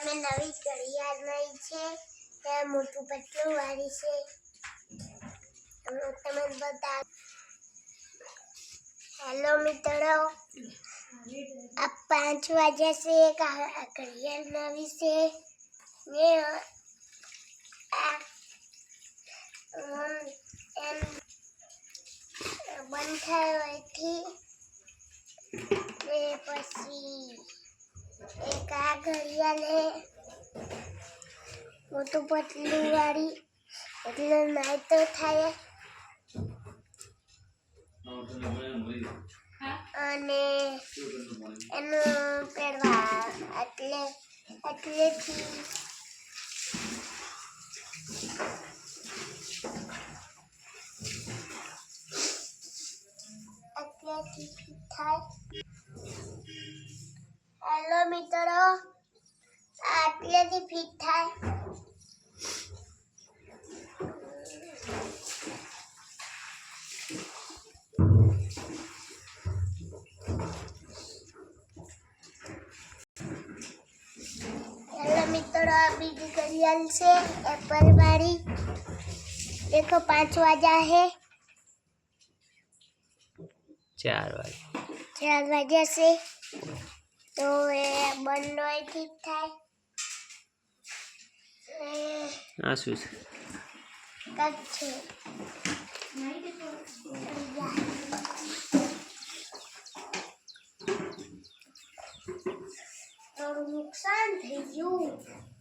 અમે નવી ઘડિયાળ લઈ છે. ત્યાં મોટું પતલું વાળી છે. તમે બતા હેલો મિત્રો. આ પાંચ વાગ્યા છે. એક ઘડિયાળ નવી છે. ને આ એમ બંધ થાય એથી પછી એક ઘડિયાળ મોટું પતલું વાળી, એટલે નાઈ તો થાય. અને એનું પહેરવા, એટલે એટલેથી એટલેથી થાય. હેલો મિત્રો આટલેથી ફિટ થાય હેલો મિત્રો આ બીજી ઘડિયાળ છે એપલ વાળી દેખો પાંચ વાગ્યા હે ચાર વાગે ચાર વાગ્યા છે તો એ બંધો ઠીક થાય. આ શું છે? કચ્છ નુકસાન થઈ ગયું.